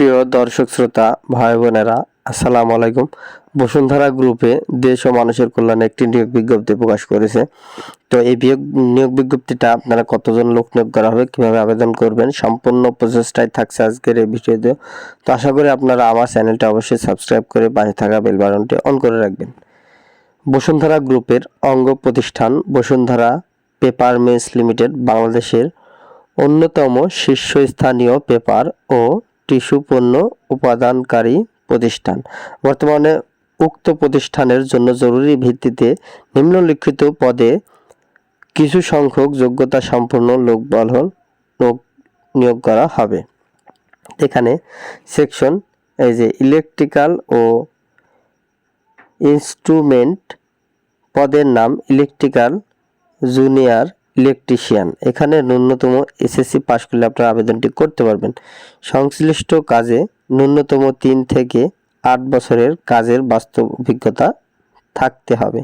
সুপ্রিয় দর্শক শ্রোতা, ভাই বোনেরা, আসসালামু আলাইকুম। বসুন্ধরা গ্রুপে দেশ ও মানুষের কল্যাণে একটি নিয়োগ বিজ্ঞপ্তি প্রকাশ করেছে। তো এই নিয়োগ বিজ্ঞপ্তিটা আপনারা কতজন লোক নিয়োগ করা হবে, কীভাবে আবেদন করবেন, সম্পূর্ণ প্রচেষ্টায় থাকছে আজকের এই ভিডিওতে। তো আশা করি আপনারা আমার চ্যানেলটা অবশ্যই সাবস্ক্রাইব করে পাশে থাকা বেল বাটনটি অন করে রাখবেন। বসুন্ধরা গ্রুপের অঙ্গ প্রতিষ্ঠান বসুন্ধরা পেপার মিলস লিমিটেড, বাংলাদেশের অন্যতম শীর্ষস্থানীয় পেপার ও টিস্যু পণ্য উপাদানকারী প্রতিষ্ঠান। বর্তমানে উক্ত প্রতিষ্ঠানের জন্য জরুরি ভিত্তিতে নিম্নলিখিত পদে কিছু সংখ্যক যোগ্যতা সম্পন্ন লোকবল লোক নিয়োগ করা হবে। এখানে সেকশন এই যে ইলেকট্রিক্যাল ও ইনস্ট্রুমেন্ট পদের নাম ইলেকট্রিক্যাল জুনিয়র ইলেকট্রিশিয়ান। এখানে ন্যূনতম এসএসসি পাশ করলে আপনারা আবেদনটি করতে পারবেন। সংশ্লিষ্ট কাজে ন্যূনতম তিন থেকে আট বছরের কাজের বাস্তব অভিজ্ঞতা থাকতে হবে।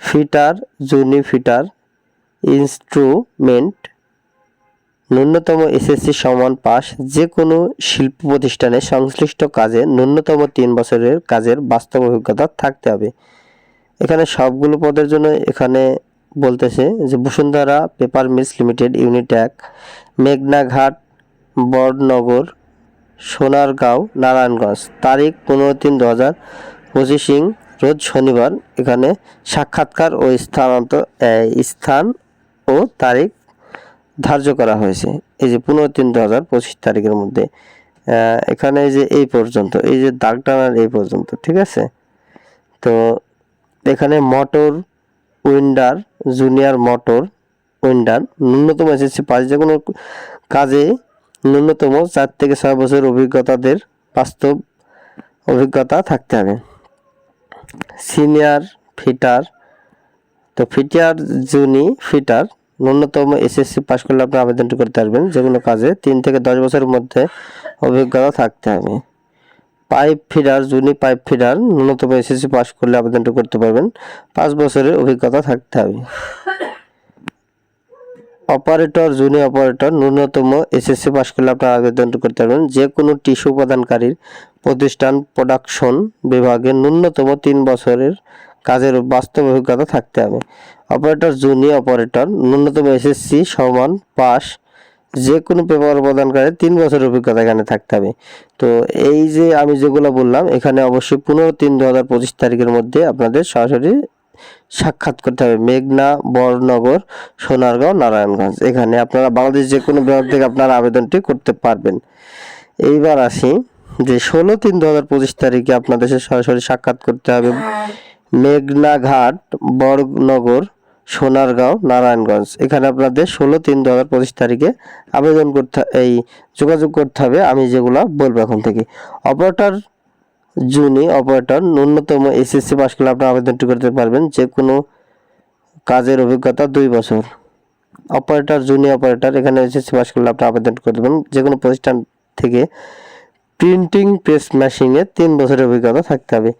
ফিটার, জুনি ফিটার, ইনস্ট্রুমেন্ট, ন্যূনতম এসএসসি সমান পাস যে কোনো শিল্প প্রতিষ্ঠানে সংশ্লিষ্ট কাজে ন্যূনতম তিন বছরের কাজের বাস্তব অভিজ্ঞতা থাকতে হবে। এখানে সবগুলো পদের জন্য এখানে বলতেছে যে Bashundhara paper mills limited, unit এক, মেঘনাঘাট, বড়নগর, সোনারগাঁও, নারায়ণগঞ্জ। তারিখ পনেরো তিন দু হাজার পঁচিশিং রোজ শনিবার। এখানে সাক্ষাৎকার ও স্থানান্তর স্থান ও তারিখ ধার্য করা হয়েছে। এই যে পনেরো তিন দু হাজার পঁচিশ তারিখের মধ্যে। এখানে এই যে এই পর্যন্ত, এই যে দাগ টানার এই পর্যন্ত, ঠিক আছে? তো এখানে motor winder junior motor winder, ন্যূনতম এসএসসি পাস, যে কোনো কাজে ন্যূনতম চার থেকে ছয় বছর অভিজ্ঞতাদের বাস্তব অভিজ্ঞতা থাকতে হবে। সিনিয়র ফিটার, তো ফিটার জুনি ফিটার, ন্যূনতম এসএসসি পাস করলে আপনি আবেদনটি করতে পারবেন। যে কোনো কাজে তিন থেকে দশ বছরের মধ্যে অভিজ্ঞতা থাকতে হবে। Pipe feeder, junior pipe feeder, ন্যূনতম এসএসসি পাস করলে আবেদনটি করতে পারবেন। পাঁচ বছরের অভিজ্ঞতা থাকতে হবে। অপারেটর, জুনি অপারেটর, ন্যূনতম এসএসসি পাস করলে আপনার আবেদনটি করতে পারবেন। যে কোনো টিস্যু উপাদানকারীর প্রতিষ্ঠান, প্রোডাকশন বিভাগে ন্যূনতম তিন বছরের কাজের বাস্তব অভিজ্ঞতা থাকতে হবে। অপারেটর, জুনি অপারেটর, ন্যূনতম এসএসসি সমান পাস যে কোনো পেপার উপাদানকারী তিন বছরের অভিজ্ঞতা এখানে থাকতে হবে। তো এই যে আমি যেগুলো বললাম এখানে অবশ্যই পনেরো তিন দু হাজার পঁচিশ তারিখের মধ্যে আপনাদের সরাসরি সাক্ষাৎ করতে হবে। মেঘনা বরনগর সোনারগাঁও নারায়ণগঞ্জ। এখানে আপনারা বাংলাদেশ যে কোনো বিভাগ থেকে আপনারা আবেদনটি করতে পারবেন। এইবার আসি যে ষোলো তিন দু হাজার পঁচিশ তারিখে আপনাদের সরাসরি সাক্ষাৎ করতে হবে। মেঘনাঘাট বড়নগর সোনারগাঁও, নারায়ণগঞ্জ। এখানে আপনাদের ষোলো তিন দু হাজার পঁচিশ তারিখে আবেদন করতে এই যোগাযোগ করতে হবে। আমি যেগুলো বলব এখন থেকে। অপারেটর জুনি অপারেটর ন্যূনতম এসএসসি পাস করলে আপনি আবেদনটি করতে পারবেন। যে কোনো কাজের অভিজ্ঞতা দুই বছর। অপারেটর জুনি অপারেটর এখানে এসএসসি পাস করলে আপনি আবেদন পারবেন। যে কোনো প্রতিষ্ঠান থেকে প্রিন্টিং প্রেস মেশিনে তিন বছরের অভিজ্ঞতা থাকতে হবে।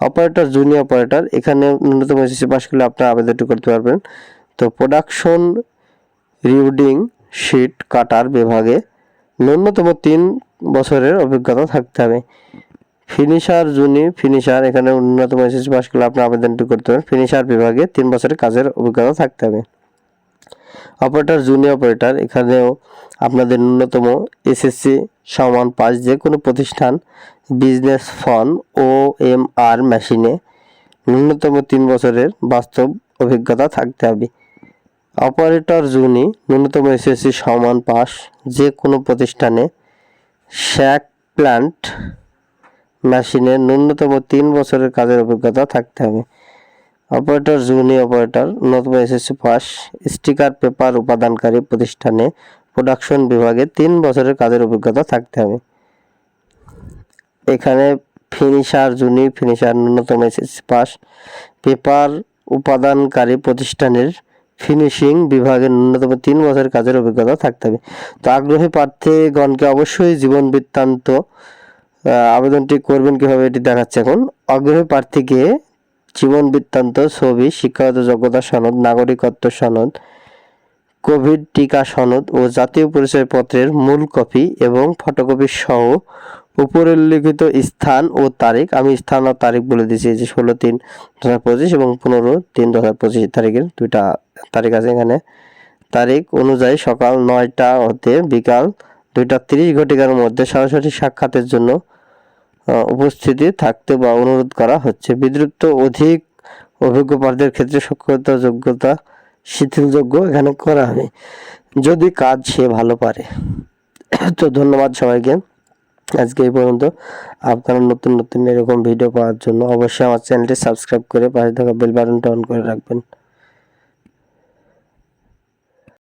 অপারেটর জুনি অপারেটর এখানে ন্যূনতম এসএসসি পাস করলে আপনি আবেদনটি করতে পারবেন। তো প্রোডাকশন রিউডিং শিট কাটার বিভাগে ন্যূনতম তিন বছরের অভিজ্ঞতা থাকতে হবে। ফিনিশার জুনি ফিনিশার এখানে ন্যূনতম এসএসসি পাস করলে আপনি আবেদনটি করতে পারেন ফিনিশার বিভাগে তিন বছরের কাজের অভিজ্ঞতা থাকতে হবে। অপারেটর জুনিয়র অপারেটর এখানেও আপনাদের ন্যূনতম এসএসসি সমান পাস যে কোনো প্রতিষ্ঠান business phone O M R মেশিনে ন্যূনতম তিন বছরের বাস্তব অভিজ্ঞতা থাকতে হবে। অপারেটর জুনি ন্যূনতম এসএসসি সমান পাস যে কোনো প্রতিষ্ঠানে শ্যাক প্ল্যান্ট মেশিনে ন্যূনতম তিন বছরের কাজের অভিজ্ঞতা থাকতে হবে। অপারেটর জুনি অপারেটর ন্যূনতম এসএসসি পাস স্টিকার পেপার উপাদানকারী প্রতিষ্ঠানে প্রোডাকশন বিভাগে তিন বছরের কাজের অভিজ্ঞতা থাকতে হবে। এখানে ফিনিশার, জুনি ফিনিশার, ন্যূনতম এসএসসি পাস। পেপার উপাদানকারী প্রতিষ্ঠানের ফিনিশিং বিভাগে ন্যূনতম তিন বছরের কাজের অভিজ্ঞতা থাকতে হবে। তো আগ্রহী প্রার্থীগণকে অবশ্যই জীবন বৃত্তান্ত আবেদনটি করবেন কীভাবে এটি দেখাচ্ছে এখন। আগ্রহী প্রার্থীকে জীবন বৃত্তান্ত ছবি, শিক্ষাগত যোগ্যতা সনদ, নাগরিকত্ব সনদ, কোভিড টিকা সনদ ও জাতীয় পরিচয়পত্রের মূল কপি এবং ফটোকপি সহ উপরে উল্লিখিত স্থান ও তারিখ, আমি স্থান ও তারিখ বলে দিয়েছি যে ষোলো তিন দু হাজার পঁচিশ এবং পনেরো তিন দু হাজার পঁচিশ তারিখের দুইটা তারিখ আছে এখানে। তারিখ অনুযায়ী সকাল নয়টা হতে বিকাল দুইটা তিরিশ ঘটিকার মধ্যে সরাসরি সাক্ষাতের জন্য উপস্থিতি থাকতে বা অনুরোধ করা হচ্ছে। বিদ্রুপ্ত অধিক অভিজ্ঞ প্রার্থীদের ক্ষেত্রে সক্ষমতা যোগ্যতা, শিথিলযোগ্য এখানে করা হবে। যদি কাজ সে ভালো পারে। তো ধন্যবাদ সবাইকে। আজকে এই পর্যন্ত। আপনারা নতুন নতুন এরকম ভিডিও পাওয়ার জন্য অবশ্যই আমার চ্যানেলটি সাবস্ক্রাইব করে পাশে থাকা বেল বাটনটা অন করে রাখবেন।